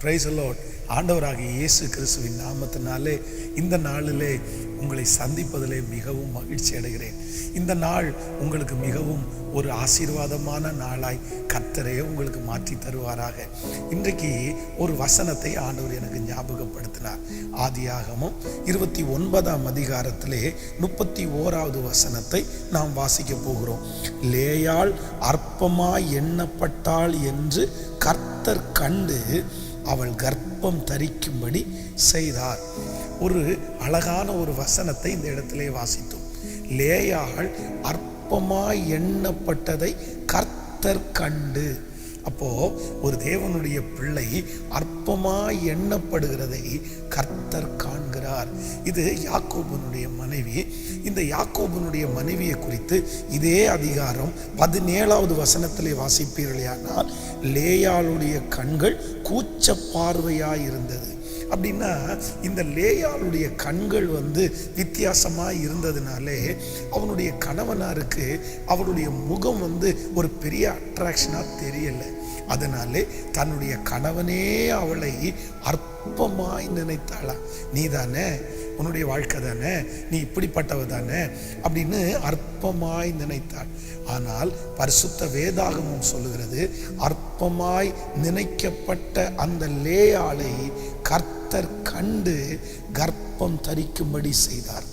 Price allot ஆண்டவராகிய இயேசு கிறிஸ்துவின் நாமத்தினாலே இந்த நாளிலே உங்களை சந்திப்பதிலே மிகவும் மகிழ்ச்சி அடைகிறேன் இந்த நாள் உங்களுக்கு மிகவும் ஒரு ஆசீர்வாதமான நாளாய் கர்த்தரே உங்களுக்கு மாற்றி தருவாராக. இன்றைக்கு ஒரு வசனத்தை ஆண்டவர் எனக்கு ஞாபகப்படுத்தினார். ஆதியாகமும் இருபத்தி ஒன்பதாம் அதிகாரத்திலே முப்பத்தி ஓராவது வசனத்தை நாம் வாசிக்க போகிறோம். லேயாள் அற்பமாய் எண்ணப்பட்டாள் என்று கர்த்தர் கண்டு அவள் கர்ப்பம் தரிக்கும்படி செய்தார். ஒரு அழகான ஒரு வசனத்தை இந்த இடத்திலே வாசித்தோம். லேயாள் பாப்பமாய் எண்ணப்பட்டதை கர்த்தர் கண்டு. அப்போ ஒரு தேவனுடைய பிள்ளை அற்பமாய் எண்ணப்படுகிறதை கர்த்தர் காண்கிறார். இது யாக்கோபனுடைய மனைவி. இந்த யாக்கோபனுடைய மனைவியை குறித்து இதே அதிகாரம் பதினேழாவது வசனத்திலே வாசிப்பீர்களேயானால் லேயாளுடைய கண்கள் கூச்ச பார்வையாய் இருந்தது. அப்படின்னா இந்த லேயாளுடைய கண்கள் வந்து வித்தியாசமாக இருந்ததுனாலே அவனுடைய கணவனாருக்கு அவருடைய முகம் வந்து ஒரு பெரிய அட்ராக்ஷனாக தெரியலை. அதனாலே தன்னுடைய கணவனே அவளை அற்பமாய் நினைத்தாளா. நீ தானே உன்னுடைய வாழ்க்கை தானே நீ இப்படிப்பட்டவ தானே அப்படின்னு அற்பமாய் நினைத்தாள். ஆனால் பரிசுத்த வேதாகமும் சொல்லுகிறது அற்பமாய் நினைக்கப்பட்ட அந்த லேயாளை கர்த்தர் கண்டு கர்ப்பம் தரிக்கும்படி செய்தார்.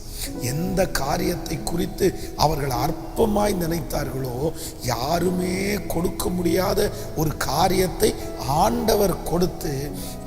எந்த காரியத்தை குறித்து அவர்கள் அற்பமாய் நினைத்தார்களோ யாருமே கொடுக்க முடியாத ஒரு காரியத்தை ஆண்டவர் கொடுத்து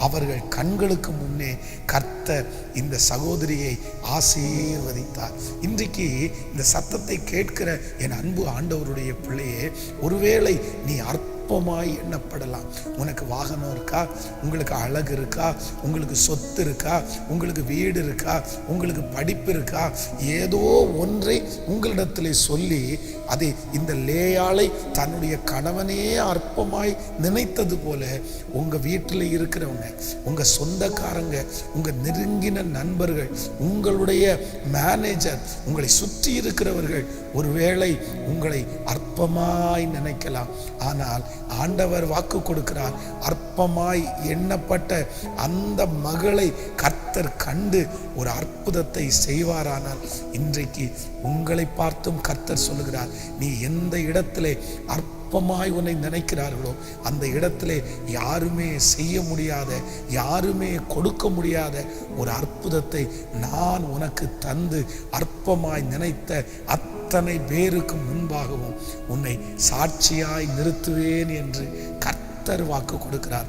அவர்கள் கண்களுக்கு முன்னே கர்த்தர் இந்த சகோதரியை ஆசீர்வதித்தார். இன்றைக்கு இந்த சத்தத்தை கேட்கிற என் அன்பு ஆண்டவருடைய பிள்ளையே ஒருவேளை நீ அற்ப அற்பமாய் எண்ணப்படலாம். உனக்கு வாகனம் இருக்கா? உங்களுக்கு அழகு இருக்கா? உங்களுக்கு சொத்து இருக்கா? உங்களுக்கு வீடு இருக்கா? உங்களுக்கு படிப்பு இருக்கா? ஏதோ ஒன்றை உங்களிடத்தில் சொல்லி அதை இந்த லேயாளை தன்னுடைய கணவனே அற்பமாய் நினைத்தது போல உங்க வீட்டில் இருக்கிறவங்க உங்க சொந்தக்காரங்க உங்க நெருங்கின நண்பர்கள் உங்களுடைய மேனேஜர் உங்களை சுற்றி இருக்கிறவர்கள் ஒருவேளை உங்களை அற்பமாய் நினைக்கலாம். ஆனால் ஆண்டவர் வாக்கு கொடுக்கிறார். அற்பமாய் எண்ணப்பட்ட அந்த மகளை கர்த்தர் கண்டு ஒரு அற்புதத்தை செய்வாரானால் இன்றைக்கு உங்களை பார்த்தும் கர்த்தர் சொல்லுகிறார் நீ எந்த இடத்திலே அற்பமாய் உன்னை நினைக்கிறார்களோ அந்த இடத்திலே யாருமே செய்ய முடியாத யாருமே கொடுக்க முடியாத ஒரு அற்புதத்தை நான் உனக்கு தந்து அற்பமாய் நினைத்த அத்தனை பேருக்கு முன்பாகவும் உன்னை சாட்சியாய் நிறுத்துவேன் என்று கர்த்தர் வாக்கு கொடுக்கிறார்.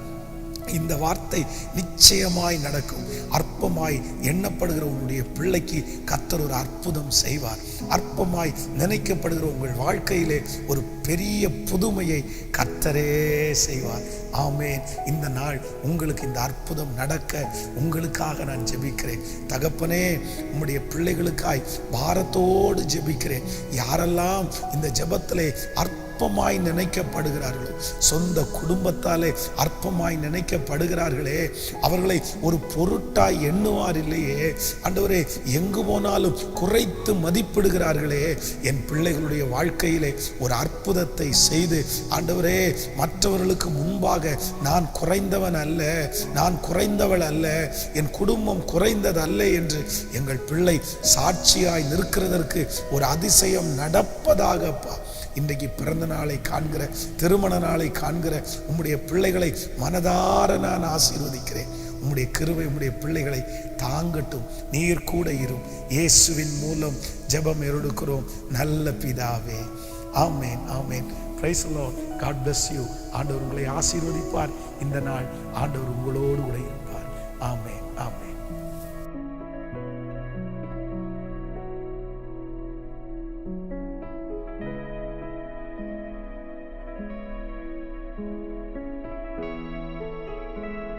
இந்த வார்த்தை நிச்சயமாய் நடக்கும். அற்பமாய் எண்ணப்படுகிற உன்னுடைய பிள்ளைக்கு கத்தர் ஒரு அற்புதம் செய்வார். அற்பமாய் நினைக்கப்படுகிற உங்கள் வாழ்க்கையிலே ஒரு பெரிய புதுமையை கத்தரே செய்வார். ஆமேன். இந்த நாள் உங்களுக்கு இந்த அற்புதம் நடக்க உங்களுக்காக நான் ஜெபிக்கிறேன். தகப்பனே உம்முடைய பிள்ளைகளுக்காய் பாரத்தோடு ஜெபிக்கிறேன். யாரெல்லாம் இந்த ஜெபத்திலே அற்ப அற்பமாய் நினைக்கப்படுகிறார்கள். சொந்த குடும்பத்தாலே அற்பமாய் நினைக்கப்படுகிறார்களே. அவர்களை ஒரு பொருட்டாய் எண்ணுவார் இல்லையே. ஆண்டவரே எங்கு போனாலும் குறைத்து மதிப்பிடுகிறார்களே. என் பிள்ளைகளுடைய வாழ்க்கையிலே ஒரு அற்புதத்தை செய்து ஆண்டவரே மற்றவர்களுக்கு முன்பாக நான் குறைந்தவன் அல்ல நான் குறைந்தவள் அல்ல என் குடும்பம் குறைந்தது அல்ல என்று எங்கள் பிள்ளை சாட்சியாய் நிற்கிறதற்கு ஒரு அதிசயம் நடப்பதாக இன்றைக்கு பிறந்த நாளை காண்கிற திருமண நாளை காண்கிற உம்முடைய பிள்ளைகளை மனதார நான் ஆசீர்வதிக்கிறேன். உம்முடைய கிருவை உம்முடைய பிள்ளைகளை தாங்கட்டும். நீர் கூட இரும் இயேசுவின் மூலம் ஜெபம் எடுக்கிறோம் நல்ல பிதாவே. ஆமேன் ஆமேன். பிரைஸ் காட் பிளஸ் யூ ஆண்டவர் உங்களை ஆசீர்வதிப்பார். இந்த நாள் ஆண்டவர் உங்களோடு கூட இருப்பார். ஆமேன் ஆமேன்.